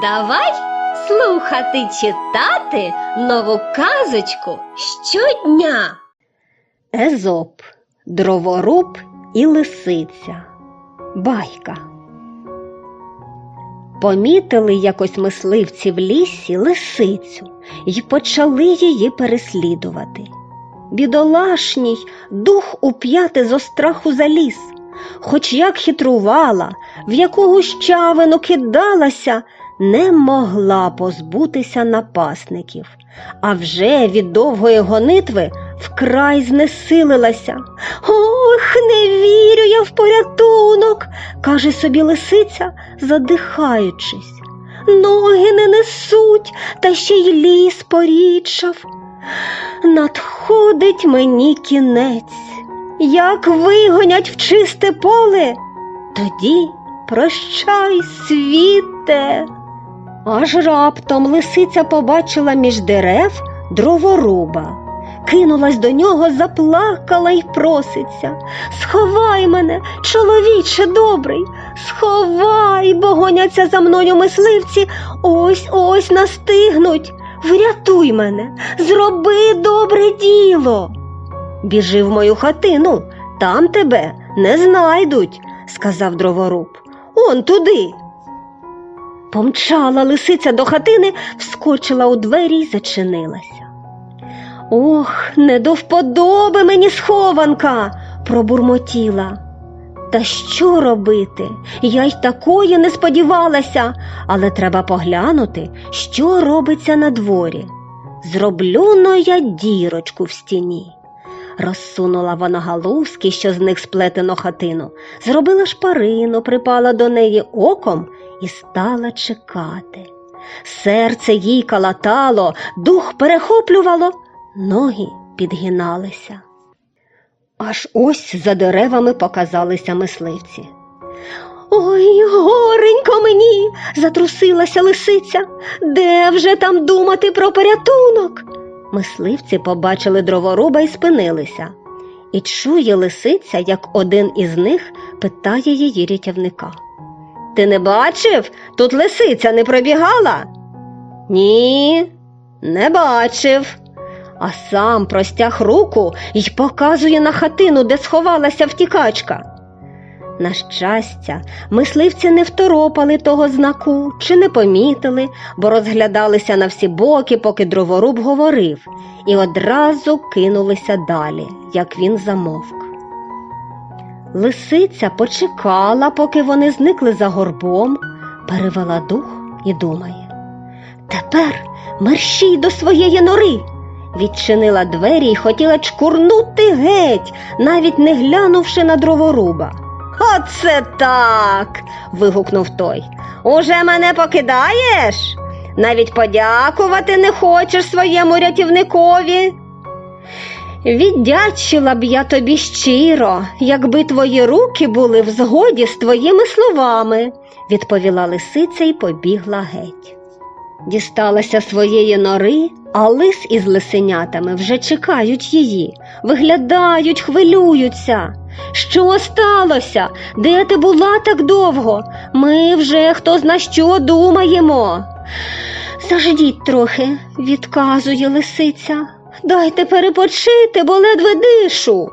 Давай слухати читати нову казочку щодня. Езоп, дроворуб і лисиця. Байка. Помітили якось мисливці в лісі лисицю і почали її переслідувати. Бідолашній дух уп'яти зо страху заліз, хоч як хитрувала, в яку гущавину кидалася, не могла позбутися напасників, а вже від довгої гонитви вкрай знесилилася. Ох, не вірю я в порятунок, каже собі лисиця, задихаючись. Ноги не несуть, та ще й ліс порічав. Надходить мені кінець, як вигонять в чисте поле, тоді прощай, світе. Аж раптом лисиця побачила між дерев дроворуба. Кинулась до нього, заплакала й проситься. Сховай мене, чоловіче добрий, сховай, бо гоняться за мною мисливці, ось ось настигнуть. Врятуй мене, зроби добре діло. Біжи в мою хатину, там тебе не знайдуть, сказав дроворуб. Он туди. Помчала лисиця до хатини, вскочила у двері й зачинилася. Ох, не до вподоби мені схованка, пробурмотіла. Та що робити? Я й такої не сподівалася, але треба поглянути, що робиться на дворі. Зроблю но я дірочку в стіні. Розсунула вона галузки, що з них сплетено хатину, зробила шпарину, припала до неї оком і стала чекати. Серце їй калатало, дух перехоплювало, ноги підгиналися. Аж ось за деревами показалися мисливці. Ой, горенько мені, затрусилася лисиця. Де вже там думати про порятунок? Мисливці побачили дроворуба і спинилися. І чує лисиця, як один із них питає її рятівника. Ти не бачив? Тут лисиця не пробігала? Ні, не бачив. А сам простяг руку й показує на хатину, де сховалася втікачка. На щастя, мисливці не второпали того знаку чи не помітили, бо розглядалися на всі боки, поки дроворуб говорив, і одразу кинулися далі, як він замовк. Лисиця почекала, поки вони зникли за горбом, перевела дух і думає. Тепер мерщій до своєї нори. Відчинила двері і хотіла чкурнути геть, навіть не глянувши на дроворуба. Оце так. вигукнув той. Уже мене покидаєш? Навіть подякувати не хочеш своєму рятівникові. Віддячила б я тобі щиро, якби твої руки були в згоді з твоїми словами, відповіла лисиця і побігла геть. Дісталася своєї нори, а лис із лисенятами вже чекають її, виглядають, хвилюються. Що сталося? Де ти була так довго? Ми вже хто зна що думаємо. Заждіть трохи, відказує лисиця. Дайте перепочити, бо ледве дишу.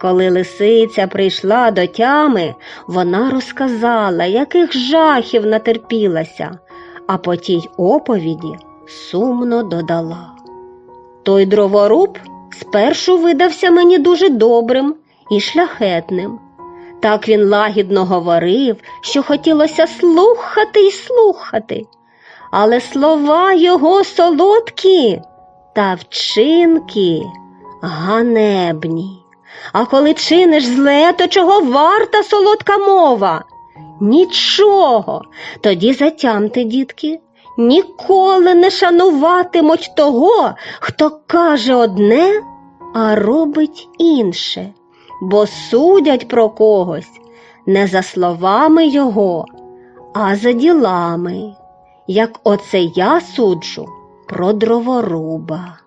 Коли лисиця прийшла до тями, вона розказала, яких жахів натерпілася, а по тій оповіді сумно додала. Той дроворуб спершу видався мені дуже добрим і шляхетним. Так він лагідно говорив, що хотілося слухати й слухати, але слова його солодкі та вчинки ганебні. А коли чиниш зле, то чого варта солодка мова? Нічого. Тоді затямте, дітки, ніколи не шануватимуть того, хто каже одне, а робить інше, бо судять про когось не за словами його, а за ділами, як оце я суджу про дроворуба.